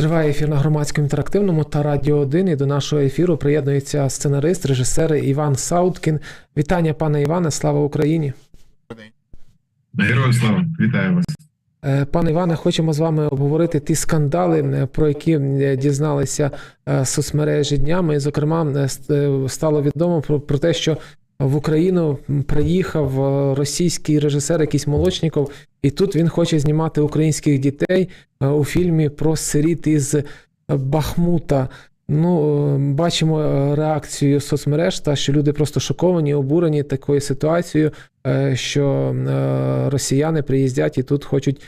Триває ефір на громадському інтерактивному та Радіо 1. І до нашого ефіру приєднується сценарист, режисер Іван Сауткін. Вітання, пане Іване, слава Україні. Героям слава, вітаю вас. Е, Пане Іване, хочемо з вами обговорити ті скандали, е, про які е, дізналися соцмережі днями. І, зокрема, ст- стало відомо про, про те, що в Україну приїхав російський режисер, якийсь Молочніков, і тут він хоче знімати українських дітей е, у фільмі про сиріт із Бахмута. Ну, е, бачимо е, реакцію соцмереж, та що люди просто шоковані, обурені такою ситуацією, е, що е, росіяни приїздять і тут хочуть е,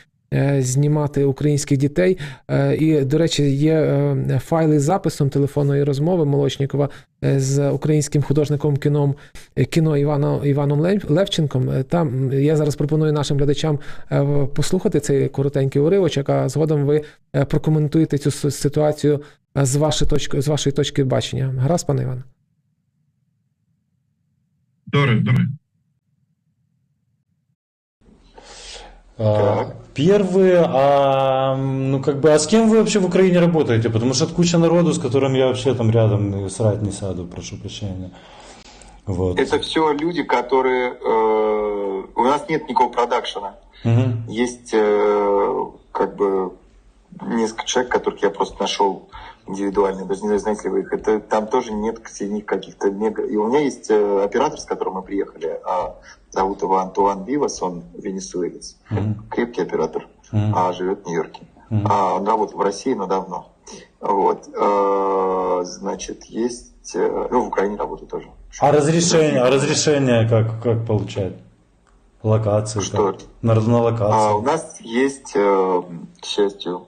знімати українських дітей. Е, І, до речі, є е, файли з записом телефонної розмови Молочнікова е, з українським художником кіном е, кіно Іваном Іваном Левченком. Е, Там я зараз пропоную нашим глядачам е, послухати цей коротенький уривочок, а згодом ви е, прокоментуєте цю ситуацію е, з вашої точки з вашої точки бачення. Гаразд, пане Іване? Добре, добре. А, Первый, а, ну как бы, а с кем вы вообще в Украине работаете? Потому что куча народу, с которым я вообще там рядом срать не сяду, прошу прощения. Вот. Это все люди, которые... э, у нас нет никакого продакшена. Мгм. Есть э, как бы несколько человек, которых я просто нашел индивидуально. Даже не знаю, знаете ли вы их. Это, там тоже нет среди них каких-то мега... И у меня есть э, оператор, с которым мы приехали. а, зовут его Антуан Вивас, он венесуэлец. Мгм. Крепкий оператор, Мгм. а живет в Нью-Йорке. Мгм. А, он работал в России, но давно. Вот. Э, значит, есть... э, ну, в Украине работает тоже. А разрешение, а разрешение как, как получать? Локации Что? там? На, на локации. А, у нас есть, э, к счастью,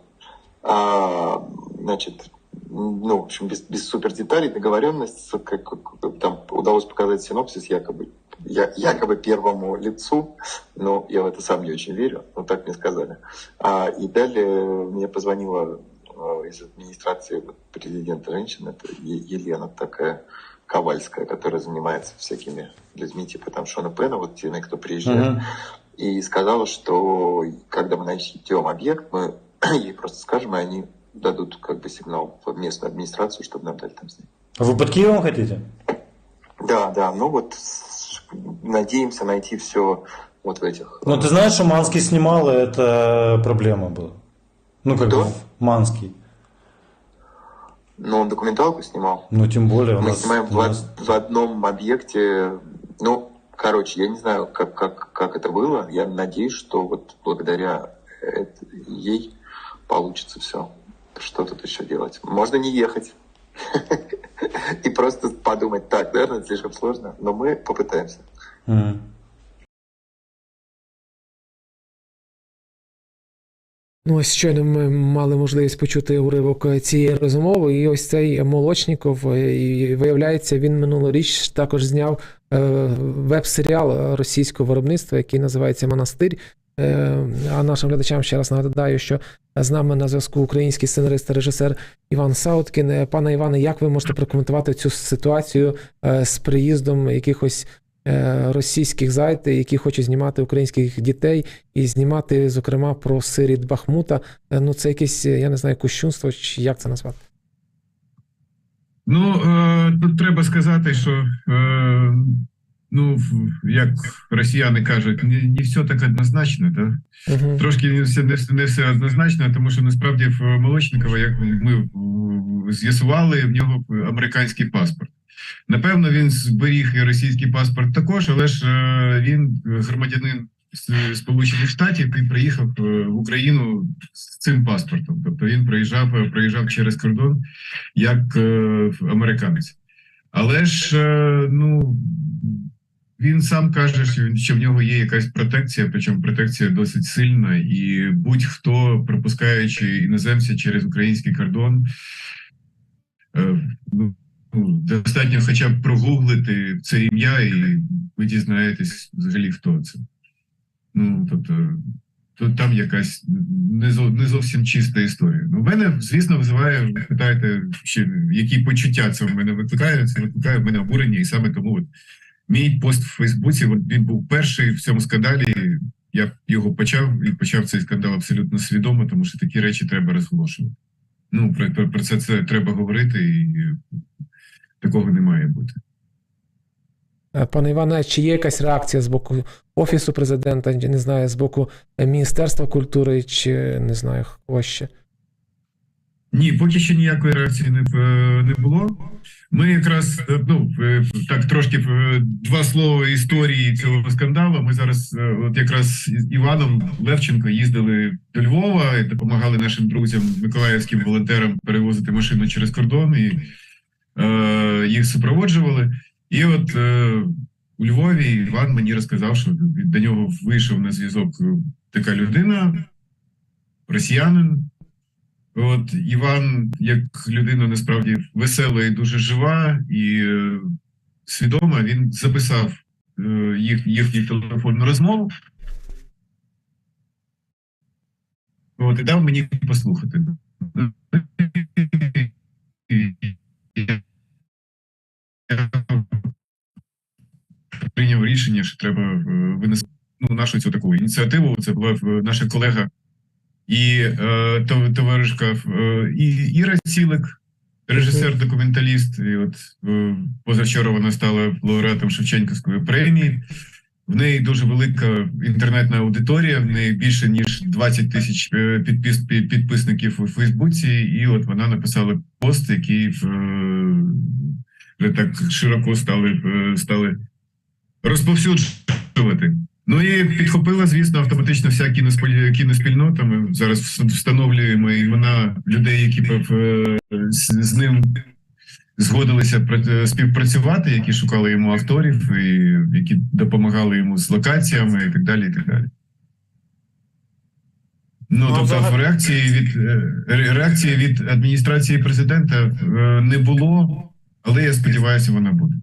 а, значит, ну, в общем, без, без супер деталей договоренность, как, как- там удалось показать синопсис якобы, я, якобы первому лицу, но я в это сам не очень верю, но так мне сказали. А, и далее мне позвонила э, из администрации президента женщина, это Елена такая Ковальская, которая занимается всякими людьми типа там Шона Пена, вот теми, кто приезжает Мгм. и сказала, что когда мы найдем объект, мы ей просто скажем, и они дадут как бы сигнал в местную администрацию, чтобы нам дали там снять. А Вы под Киевом хотите? Да, да, ну вот надеемся найти все вот в этих. Ну, ты знаешь, что Манский снимал, и это проблема была. Ну, как Кто? бы, Манский. Ну, он документалку снимал. Ну, тем более Мы нас... снимаем в, нас- в одном объекте. Ну, короче, я не знаю, как, как, как это было. Я надеюсь, что вот благодаря эт- ей получится все. Что тут еще делать? Можно не ехать. И просто подумать, так, наверное, это слишком сложно, но мы попытаемся. Мгм. Ну, ось щойно ми мали можливість почути уривок цієї розмови, і ось цей Молочніков, е, і виявляється, він минулоріч також зняв е, веб-серіал російського виробництва, який називається Монастир. Е, А нашим глядачам ще раз нагадаю, що з нами на зв'язку український сценарист та режисер Іван Сауткін. Е, Пане Іване, як ви можете прокоментувати цю ситуацію е, з приїздом якихось російських зайд, які хочуть знімати українських дітей і знімати, зокрема, про сиріт Бахмута. Ну, це якесь, я не знаю, кощунство, чи як це назвати. Ну, тут треба сказати, що ну, як росіяни кажуть, не, не все так однозначно, так? Угу. Трошки не все, не, не все однозначно, тому що насправді в Молочникова, як ми з'ясували, в нього американський паспорт. Напевно, він зберіг і російський паспорт також, але ж е, він громадянин Сполучених Штатів і приїхав е, в Україну з цим паспортом. Тобто він приїжджав, е, приїжджав через кордон як американець. Але ж ну він сам каже, що, він- що в нього є якась протекція, причому протекція досить сильна, і будь-хто, пропускаючи іноземця через український кордон, е, ну, достатньо хоча б прогуглити це ім'я, і ви дізнаєтесь взагалі, хто це. Ну, тобто, то там якась не, зо, не зовсім чиста історія. Ну, мене, звісно, визиває, ви питаєте, ще, які почуття це в мене викликає. Це викликає в мене обурення, і саме тому от, мій пост в Фейсбуці він був перший в цьому скандалі. Я його почав і почав цей скандал абсолютно свідомо, тому що такі речі треба розголошувати. Ну, про, про, про це, це треба говорити, і такого не має бути. Е, Пане Іване, чи є якась реакція з боку Офісу президента, не знаю, з боку е, Міністерства культури, чи не знаю, кого ще? Ні, поки що ніякої реакції не, е, не було. Ми якраз е, ну е, так трошки два слова історії цього скандалу. Ми зараз, от якраз з Іваном Левченко їздили до Львова і допомагали нашим друзям, миколаївським волонтерам перевозити машину через кордон і е, їх супроводжували. І от е, у Львові Іван мені розказав, що до нього вийшов на зв'язок така людина, росіянин. От Іван, як людина насправді весела і дуже жива і е, свідома, він записав е, їх, їхню телефонну розмову. От, і дав мені послухати. Прийняв рішення, що треба е, винести ну, нашу цю таку ініціативу. Це була наша колега і е, товаришка е, і Іра Цілик, режисер-документаліст. І от е, позавчора вона стала лауреатом Шевченківської премії. В неї дуже велика інтернетна аудиторія, в неї більше ніж 20 тисяч е, підпис, підписників у Фейсбуці, і от вона написала пост, який е, вже так широко стали, е, стали розповсюджувати. Підхопила, звісно, автоматично вся кіноспіль- кіноспільнота. Ми зараз вс- встановлюємо імена людей, які б, е, з, ним згодилися співпрацювати, які шукали йому акторів, і які допомагали йому з локаціями і так далі. І так далі. Ну, Ну, тобто взагалі- реакції від е, реакції від адміністрації президента е, не було, але я сподіваюся, вона буде.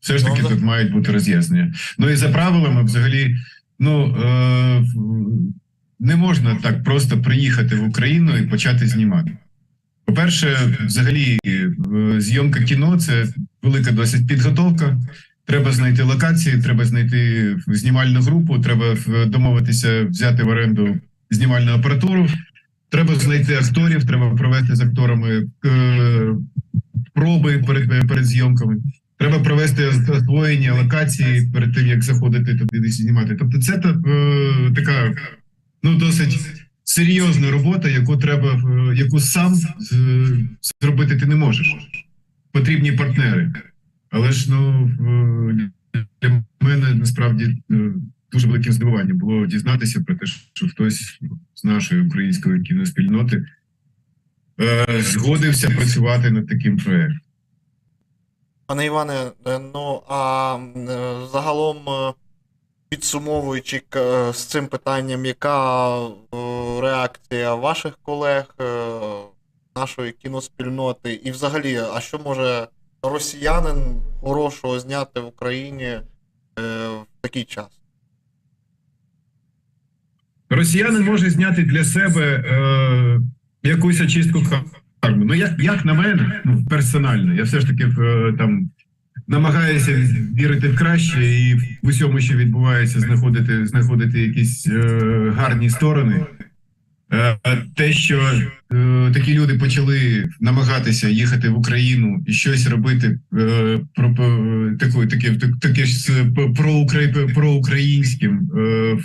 Все ж таки Ну, тут мають бути роз'яснення. Ну і за правилами, взагалі, ну е, не можна так просто приїхати в Україну і почати знімати. По-перше, взагалі, е, зйомка кіно це велика досить підготовка. Треба знайти локації, треба знайти знімальну групу, треба домовитися взяти в оренду знімальну апаратуру. Треба знайти акторів, треба провести з акторами е, проби перед, перед зйомками. Треба провести освоєння локації перед тим, як заходити туди десь знімати. Тобто, це та, е, така ну досить серйозна робота, яку треба, е, яку сам з- зробити ти не можеш. Потрібні партнери. Але ж ну е, для мене насправді е, дуже великим здивуванням було дізнатися про те, що хтось з нашої української кіноспільноти е, згодився працювати над таким проєктом. Пане Іване, е, ну а е, загалом е, підсумовуючи з цим питанням, яка реакція ваших колег, нашої кіноспільноти, і взагалі, а що може росіянин хорошого зняти в Україні в такий час? Росіянин може зняти для себе е, якусь очистку карми. Ну, як, як на мене, ну, персонально, я все ж таки е, там намагаюся вірити в краще і в усьому, що відбувається, знаходити, знаходити якісь е, гарні сторони. Е, те, що е, такі люди почали намагатися їхати в Україну і щось робити е, про, про таке, таке, таке ж проукраї- проукраїнським е,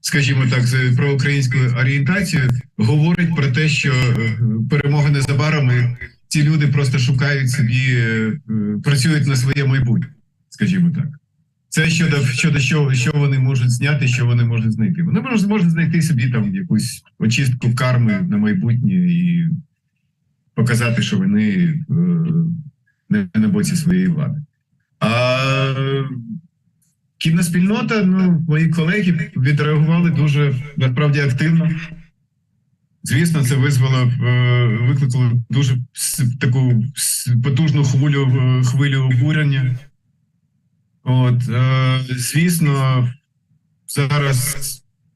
скажімо так, з проукраїнською орієнтацією, говорить про те, що е, перемога незабаром і ці люди просто шукають собі, е, е, працюють на своє майбутнє, скажімо так. Це щодо щодо що, що вони можуть зняти, що вони можуть знайти. Вони можуть, можуть знайти собі там якусь очистку карми на майбутнє і показати, що вони е, не на боці своєї влади. А кіноспільнота, ну, мої колеги відреагували дуже насправді активно. Звісно, це визвало е, викликало дуже таку потужну хвилю е, хвилю обурення. От, е, звісно, зараз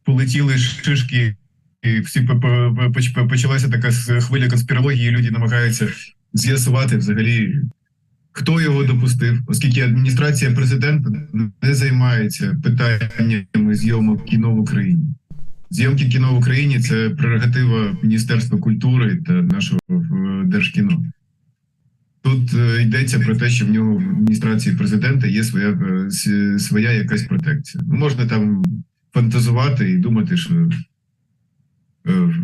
полетіли шишки, і всі по- по- по- поч- почалася така хвиля конспірології. і Люди намагаються з'ясувати взагалі, хто його допустив, оскільки адміністрація президента не займається питаннями зйомок кіно в Україні. Зйомки кіно в Україні це прерогатива Міністерства культури та нашого е, Держкіно. Тут е, йдеться про те, що в нього в адміністрації президента є своя, е, своя якась протекція. Можна там фантазувати і думати, що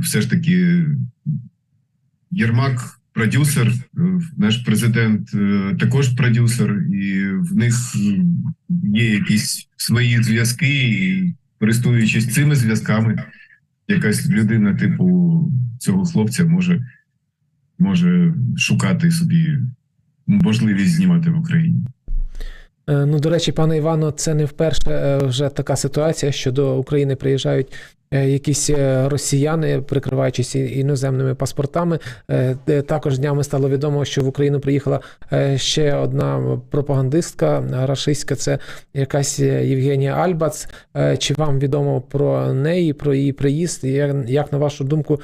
все ж таки Єрмак продюсер, е, наш президент е, також продюсер, і в них е, є якісь свої зв'язки, і користуючись цими зв'язками, якась людина, типу цього хлопця, може, може шукати собі можливість знімати в Україні. Е, Ну, до речі, пане Івано, це не вперше е, вже така ситуація, що до України приїжджають е, якісь росіяни, прикриваючись іноземними паспортами. Також днями стало відомо, що в Україну приїхала ще одна пропагандистка рашистська, це якась Євгенія Альбац. Чи вам відомо про неї, про її приїзд? Як, на вашу думку,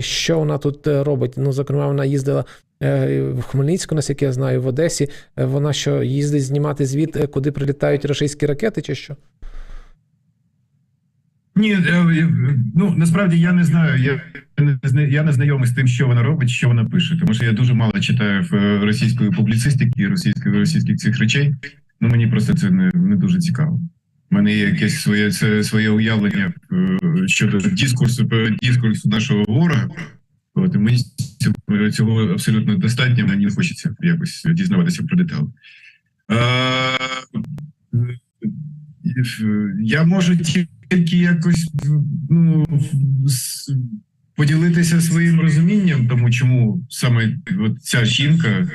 що вона тут робить? Ну, зокрема, вона їздила в Хмельницьку, наскільки я знаю, в Одесі. Е, Вона що їздить знімати звіт, е, куди прилітають російські ракети, чи що? Ні, е, е, ну насправді я не знаю. Я не я не знайомий з тим, що вона робить, що вона пише, тому що я дуже мало читаю е, російської публіцистики, російської російських цих речей. Ну мені просто це не, не дуже цікаво. У мене є якесь своє своє уявлення е, щодо дискурсу е, дискурсу нашого ворога. От і мені цього- абсолютно достатньо. Мені не хочеться якось дізнаватися про деталі. Я можу тільки якось ну, поділитися своїм розумінням, тому чому саме от ця жінка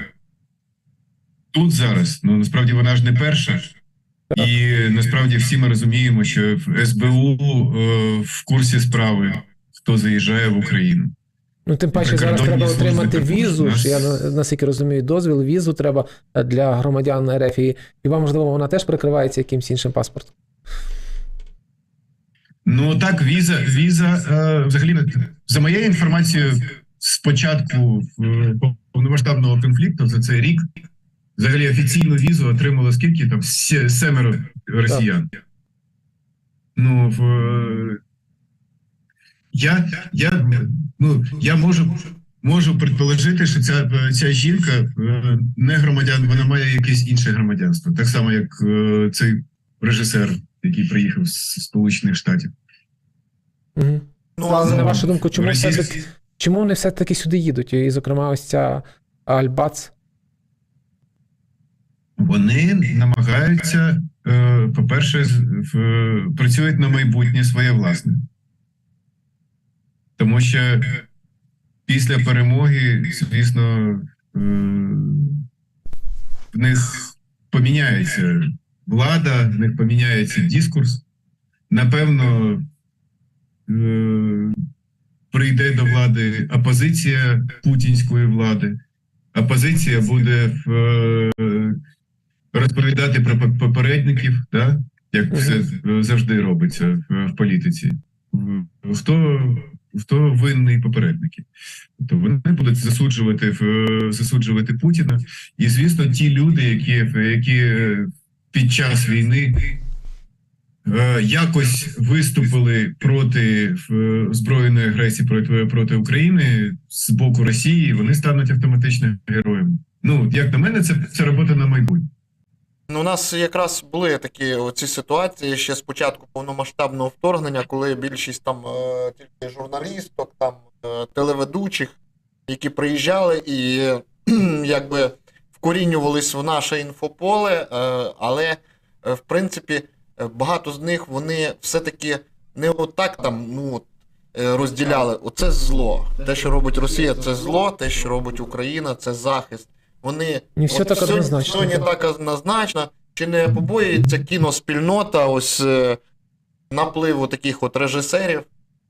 тут зараз. Ну насправді вона ж не перша. І насправді всі ми розуміємо, що СБУ е, в курсі справи, хто заїжджає в Україну. Ну, тим паче, зараз треба отримати візу. ж Я наскільки розумію, дозвіл, візу треба е, для громадян РФ. І, і вам, можливо, вона теж прикривається якимсь іншим паспортом. Ну так, віза, віза е, взагалі за моєю інформацією, з початку е, повномасштабного конфлікту за цей рік взагалі офіційну візу отримало скільки там семеро росіян. Ну в я, я, ну, я можу. Можу предположити, що ця, ця жінка е, не громадян, вона має якесь інше громадянство, так само як е, цей режисер, який приїхав з Сполучених Штатів. Угу. Ну, Але на вашу думку, чому Російські- все-таки, чому вони все-таки сюди їдуть? І, зокрема, ось ця Альбац. Вони намагаються, е, по-перше, працюють на майбутнє своє власне. Тому що після перемоги, звісно, е, в них поміняється влада, в них поміняється дискурс. Напевно, е, прийде до влади опозиція путінської влади. Опозиція буде е, розповідати про попередників, да? як все завжди робиться в, в політиці. Хто, хто винний попередники? Тобто вони будуть засуджувати в- засуджувати Путіна. І звісно, ті люди, які, які е, під час війни е, якось виступили проти е, збройної агресії проти, проти України з боку Росії, вони стануть автоматично героями. Ну, як на мене, це, це робота на майбутнє. Ну, у нас якраз були такі оці ситуації ще з початку повномасштабного вторгнення, коли більшість там е, тільки журналісток, там е, телеведучих, які приїжджали і якби вкорінювались в наше інфополе, е, але в принципі багато з них вони все-таки не отак там ну, розділяли. Оце зло. Те, що робить Росія, це зло, те, що робить Україна, це захист. Вони Не все от так все- однозначно. Все не так однозначно. Чи не побоюється кіноспільнота ось е, напливу таких от режисерів,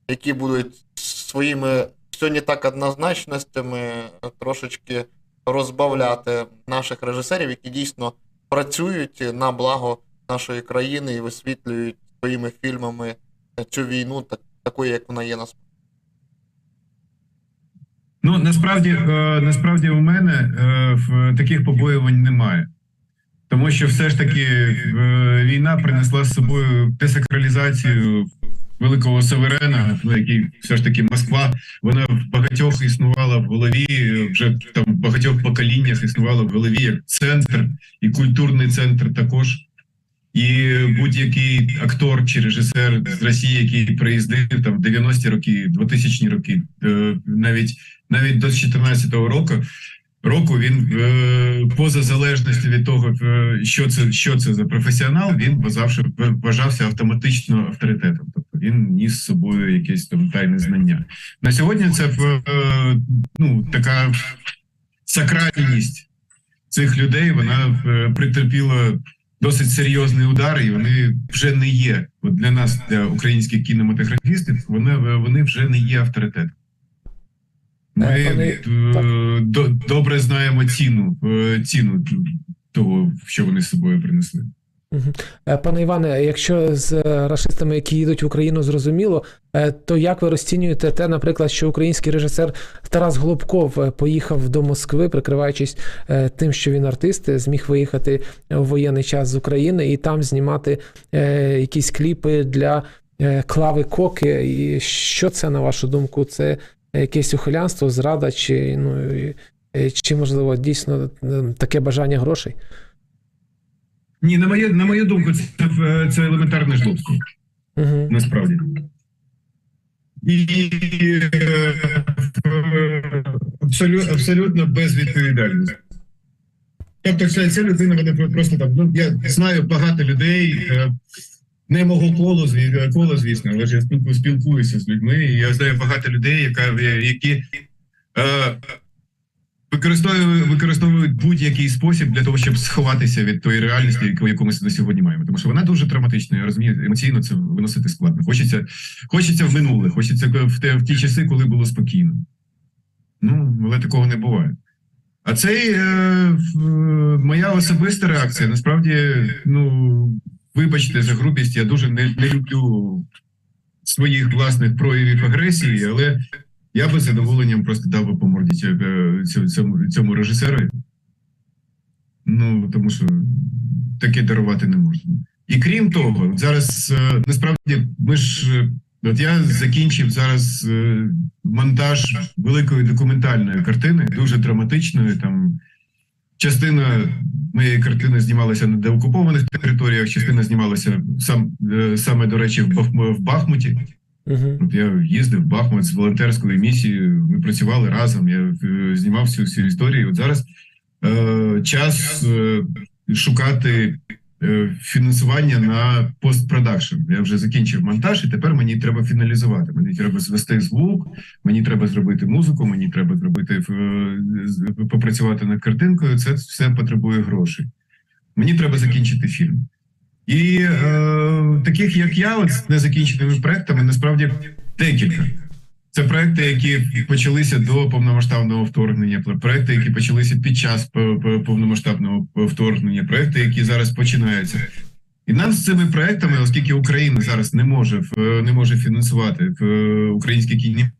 які будуть своїми все не так однозначностями трошечки розбавляти наших режисерів, які дійсно працюють на благо нашої країни і висвітлюють своїми фільмами цю війну, так, такою, як вона є насправді. Ну насправді, е, насправді у мене е, таких побоювань немає. Тому що все ж таки е, війна принесла з собою десакралізацію великого суверена, ну який все ж таки Москва, вона в багатьох існувала в голові, вже там в багатьох поколіннях існувала в голові як центр і культурний центр також. І будь-який актор чи режисер з Росії, який приїздив там в 90-ті роки, 2000-ні роки, е, навіть навіть до 14-го року, року він е, поза залежністю від того, е, що це що це за професіонал, він вважався, вважався автоматично авторитетом. Тобто він ніс з собою якесь там тайне знання. На сьогодні це ну така сакральність цих людей. Вона притерпіла досить серйозний удар, і вони вже не є. От для нас, для українських кінематографістів, вони, вони вже не є авторитетом. Ми вони... е, до, добре знаємо ціну, е, ціну того, що вони з собою принесли. Е, Пане Іване, якщо з е, рашистами, які їдуть в Україну, зрозуміло, е, то як ви розцінюєте те, наприклад, що український режисер Тарас Голубков поїхав до Москви, прикриваючись тим, що він артист, зміг виїхати в воєнний час з України і там знімати якісь кліпи для клави коки? І що це, на вашу думку? Це якесь ухилянство, зрада, чи ну чи можливо дійсно таке бажання грошей? Ні, на моє на мою думку, це, е, це елементарне жлобство. Угу. насправді. І е, абсолютно, абсолютно безвідповідальність. Тобто, ця, ця людина вона просто там. Ну, я знаю багато людей, е, не мого зві- кола, звісно, але ж я спілкуюся з людьми. І я знаю багато людей, яка, які е, використовують, використовують будь-який спосіб для того, щоб сховатися від тої реальності, яку, ми на сьогодні маємо. Тому що вона дуже травматична. Я розумію, емоційно це виносити складно. Хочеться, хочеться в минуле, хочеться в, те, в ті часи, коли було спокійно. Ну, але такого не буває. А це е, в- моя особиста реакція. Насправді, ну вибачте за грубість, я дуже не, не люблю своїх власних проявів агресії, але я би з задоволенням просто дав би по морді е, цьому, цьому, режисеру. Ну, тому що таке дарувати не можна. І крім того, зараз е, насправді ми ж. е, От я закінчив зараз монтаж великої документальної картини, дуже драматичної. Там частина моєї картини знімалася на деокупованих територіях, частина знімалася сам саме до речі в Бахмуті. Угу. Я їздив в Бахмут з волонтерською місією. Ми працювали разом. Я е, знімав всю всю історію. От зараз е, час е, шукати е, фінансування на постпродакшн. Я вже закінчив монтаж, і тепер мені треба фіналізувати. Мені треба звести звук, мені треба зробити музику, мені треба зробити е, попрацювати над картинкою. Це все потребує грошей. Мені треба закінчити фільм. І е, таких, як я, з незакінченими проектами, насправді декілька. Це проекти, які почалися до повномасштабного вторгнення, проекти, які почалися під час повномасштабного вторгнення, проекти, які зараз починаються. І нам з цими проектами, оскільки Україна зараз не може не може фінансувати український кінематограф,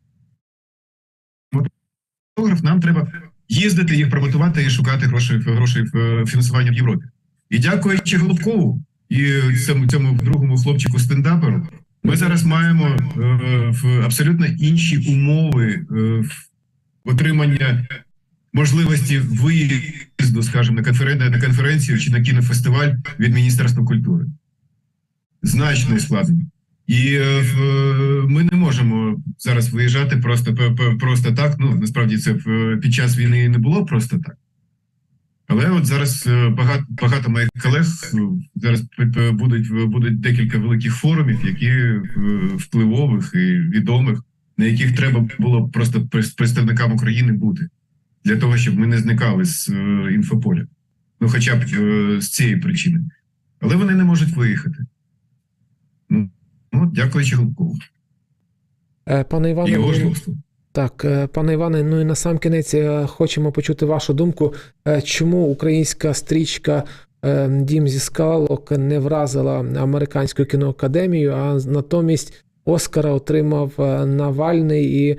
нам треба їздити їх промотувати і шукати грошей грошей фінансування в Європі. І дякуючи Голубкову і цьому цьому другому хлопчику стендаперу, ми зараз маємо е, абсолютно інші умови е, в отримання можливості виїзду, скажімо, на конференцію, на конференцію чи на кінофестиваль від Міністерства культури. Значно ускладнення. І е, ми не можемо зараз виїжджати просто просто так. Ну насправді це в- під час війни не було просто так. Але от зараз е, багато багато моїх колег е, зараз п- п- будуть будуть декілька великих форумів, які е, впливових і відомих, на яких треба було просто представникам України бути для того, щоб ми не зникали з е, інфополя. Ну, хоча б е, з цієї причини. Але вони не можуть виїхати. Ну, ну дякуючи Голубкову. Е, Пане І Іване, його ну, жлобству. Так, е, пане Іване, ну і на сам кінець е, хочемо почути вашу думку, е, чому українська стрічка Дім зі скалок не вразила американську кіноакадемію, а натомість Оскара отримав Навальний і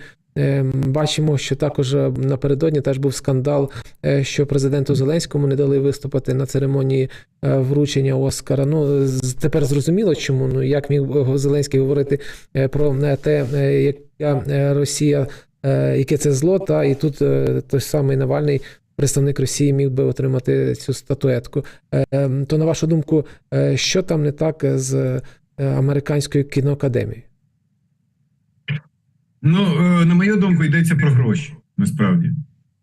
Бачимо, що також е, напередодні теж був скандал, е, що президенту Зеленському не дали виступити на церемонії е, вручення Оскара. Ну тепер зрозуміло, чому. Ну як міг Зеленський говорити про те, яка Росія, яке це зло, та і тут той самий Навальний. Представник Росії міг би отримати цю статуетку. Ем, То на вашу думку, що там не так з американською кіноакадемією? Ну, е, на мою думку, йдеться про гроші, насправді.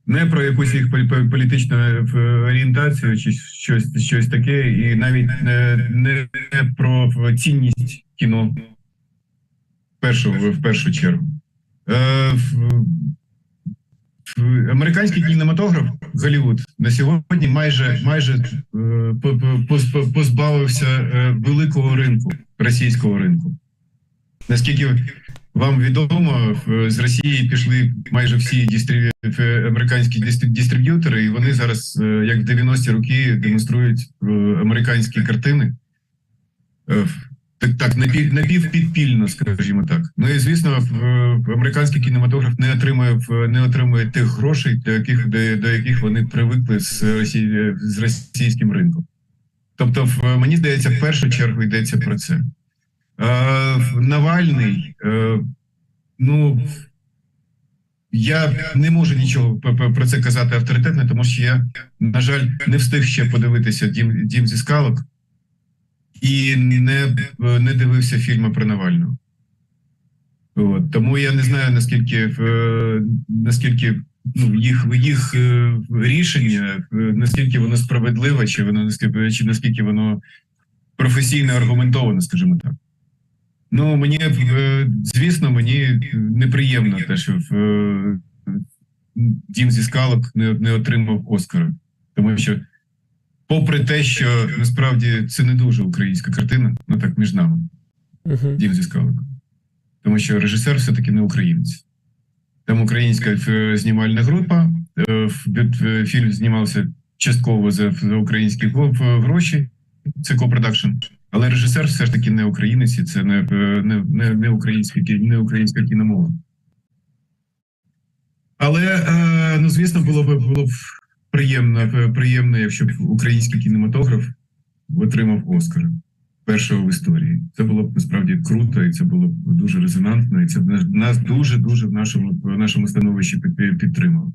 Не про якусь їх полі- полі- політичну е, орієнтацію чи щось, щось таке, і навіть не, не про цінність кіно першу, в першу чергу. Е, Американський кінематограф Голлівуд на сьогодні майже майже е, по- по- поз- позбавився великого ринку, російського ринку. Наскільки вам відомо, з Росії пішли майже всі дистриб'ю... американські дистриб'ютори, і вони зараз, е, як в 90-ті роки, демонструють е, американські картини. Е, Так, так напів, напівпідпільно, скажімо так. Ну і звісно, американський кінематограф не отримує не отримує тих грошей, до яких до, до яких вони привикли з Росії з російським ринком. Тобто, мені здається, в першу чергу йдеться про це. Е, Навальний, е, ну я не можу нічого про це казати авторитетно, тому що я, на жаль, не встиг ще подивитися дім, дім зі скалок і не, не дивився фільми про Навального. От, тому я не знаю, наскільки, е, наскільки ну, їх, їх рішення, наскільки воно справедливе, чи воно чи наскільки воно професійно аргументовано, скажімо так. Ну, мені, е, звісно, мені неприємно те, що е, Дім зі скалок не, не отримав Оскара. Тому що, попри те, що насправді це не дуже українська картина, ну так між нами, Угу. Дім зі скалок. Тому що режисер все-таки не українець. Там українська е, знімальна група. Фільм знімався частково за, за українські гроші. Це копродакшн. Але режисер все ж таки не українець, і це не, е, не, не, не, українська, не українська кіномова. Але, е, ну, звісно, було б було б приємно, е, приємно, якщо б український кінематограф отримав Оскар першого в історії. Це було б насправді круто, і це було б дуже резонантно, і це б нас- дуже дуже в нашому в нашому становищі під- під- підтримало.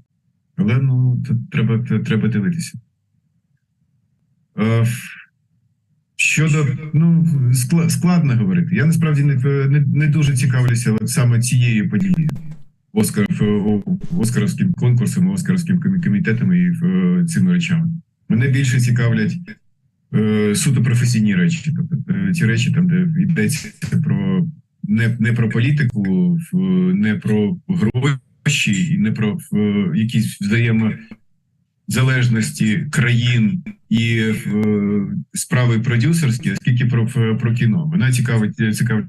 Але ну треба, треба дивитися. Е, Щодо ну скла- складно говорити. Я насправді не, не, не дуже цікавлюся саме цією подією. Оскар, о- Оскаровським конкурсом, Оскаровським комі- комітетами і е, цими речами. Мене більше цікавлять е, суто професійні речі. Тобто е, ті речі, там, де йдеться про не, не про політику, не про гроші, і не про якісь взаємозалежності країн і в, справи продюсерські, скільки про, про кіно. Мене цікавить цікавить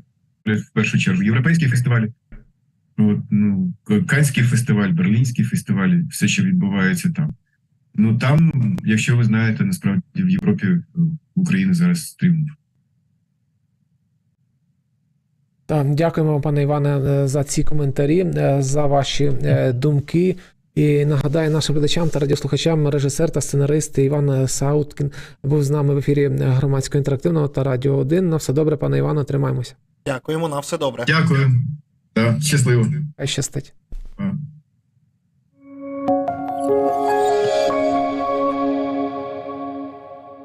в першу чергу європейські фестивалі. От, ну, Канський фестиваль, Берлінський фестиваль, все, що відбувається там. Ну там, якщо ви знаєте, насправді в Європі е, України зараз тріумф. Дякуємо, пане Іване, е, за ці коментарі, е, за ваші е, думки. І нагадаю нашим глядачам та радіослухачам, режисер та сценарист Іван Сауткін був з нами в ефірі громадського інтерактивного та радіо 1. На все добре, пане Іване, тримаємося. Дякуємо, на все добре. Дякую. Да, щасливо. Хай щастить.